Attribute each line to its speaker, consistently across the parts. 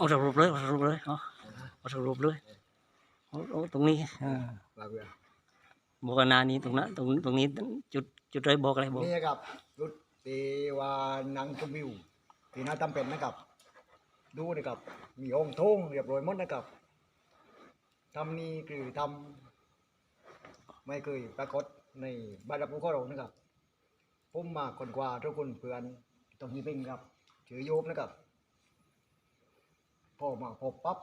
Speaker 1: เอาสรุปเลยเอาสรุปเลยเอาเอาสรุปเลยเอาเอาตรงนี้เออ
Speaker 2: ว่าเบื่อ
Speaker 1: บอกกันหนานี้ตรงนั้นตรงตรงนี้จุดจุดอะไรบอกอะไรบอก
Speaker 2: นี่นะครับรุดตีวานังชมวิวที่น่าจำเป็นนะครับ ดูนะครับ มีองค์ทงเรียบร้อยหมดนะครับทำนี่คือทำไม่เคยปรากฏในบรรดาผู้เข้าเรานะครับผมมาคนกว่าทุกคนเพื่อนตรงนี้เป็นครับถือโยมนะครับ พอมาพบปั๊บ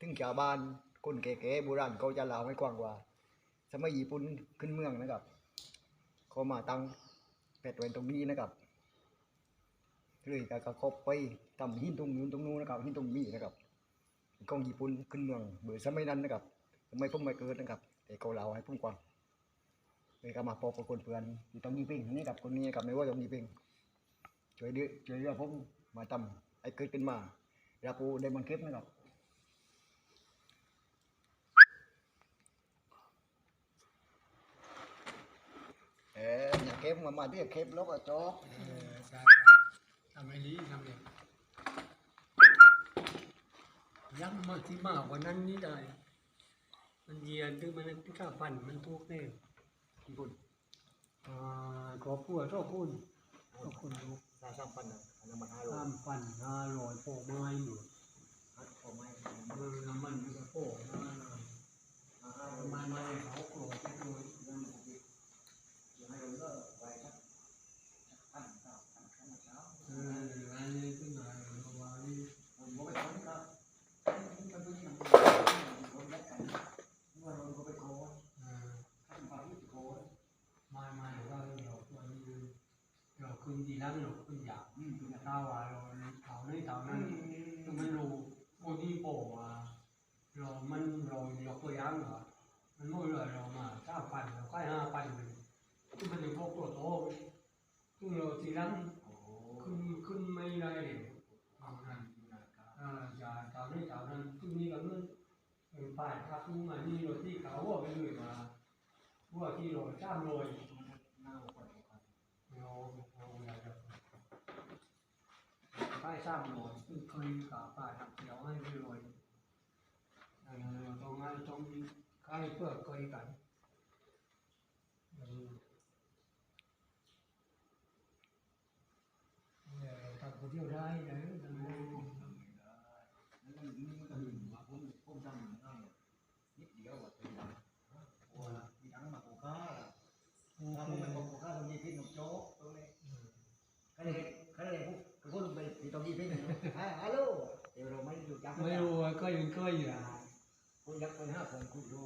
Speaker 2: ถึงชาวบ้านคนแก่ๆโบราณเขาจะเล่าให้กว้างกว่า สมัยญี่ปุ่นขึ้นเมืองนะครับ เขามาตั้งเป็ดไว้ตรงนี้นะครับเลยก็ก็เขาไปทำหินตรงนู้นตรงนู้นนะครับหินตรงนี้นะครับของญี่ปุ่นขึ้นเมืองเบื่อสมัยนั้นนะครับสมัยผมไม่เกิดนะครับแต่เขาเล่าให้ผมฟังเลยก็มาพบกับคนเพื่อนที่ต้องยีเพ่งนี่กับคนนี้กับไม่ว่าต้องยีเพ่งช่วยเดือช่วยเรือผมมาทำไอ้เกิดขึ้นมา แล้วกูได้มันคลิปนะครับเอออย่าเก็บมามาที่เก็บแล้วก็จบ
Speaker 3: เออใช่ทำไม่ดีทำเองย้ำมาที่มากกว่านั้นนี่ได้ มันเยียนถึงมันที่ข้าฟันมันทุกข์แน่
Speaker 2: ญี่ปุ่น
Speaker 3: อ่าขอพูดขอคุณ ขอคุณลูก
Speaker 2: สร้างสร้างปันนะอันนั้นมันห้าโล
Speaker 3: ข้ามฟันห้าร้อยโปะไม้อยู่
Speaker 2: ฮัทพอไหม
Speaker 3: เออน้ำมันมันก็โปะห้าร้อยไม้ไม้เขาโกรธไปด้วย
Speaker 2: ให้เราเลิกไว้ครับขั้นเก้าขั้นขั้นเช้า
Speaker 3: เอออันนี้ขึ้นมาเพราะว่านี่
Speaker 2: ผมบอกไปตอนนี้ครับนี่ก็เป็นอย่างคนแรกกันว่าเราก็ไปโค้ด
Speaker 3: เออ
Speaker 2: ขั้นความที่โค้ด
Speaker 3: ไม้ไม้เราเราตัวนี้เราขึ้นดีแล้วเราขึ้นอยาก
Speaker 2: อืม
Speaker 3: ถ้าว่าเราเท่านี้เท่านั้นคือ มันรู้บนที่โป่ว่าเรามันเรายกตัวอย่างเหรอมันไม่เลยเรามาสามพันเราใกล้ห้าพันเลยคือมันยังพกตัวโตซึ่งเราทีหลัง
Speaker 2: โอ้โห
Speaker 3: ขึ้นขึ้นไม่ได้เลยเอานั้นอ่าอย่าเท่านี้เท่านั้นซึ่งนี่ก็มันเป็นป้ายทับนี่มานี่เราที่เขาว่าไปเลยมาว่าที่เราจ้ามโรย
Speaker 2: หน้าคนครับ
Speaker 3: เราเราอยากจะป้าย สร้างโรยซึ่งเคยกับป้ายทำเขียวให้ไปโรยอันนั้นเราต้องให้ต้องใกล้เพื่อเคยกันอืมเนี่ยทำคนเดียวได้นะทำได้
Speaker 2: นั่นก็นี่ก็มีว่าผมผมทำได้นิดเดียวอะเป็นอย่างโอ้ยมีทั้งมาโกก้าถ้าผมไม่โกก้าตรงนี้พี่หนุ่มโจ๊กตรงนี้ คนไปตรงนี้พี่ฮัลโหลเดี๋ยวเรา
Speaker 3: ไม่รู้จักไม่รู้ก็ยังก็อยู่อะคนยักษ์
Speaker 2: คนห้าคนคุณรู้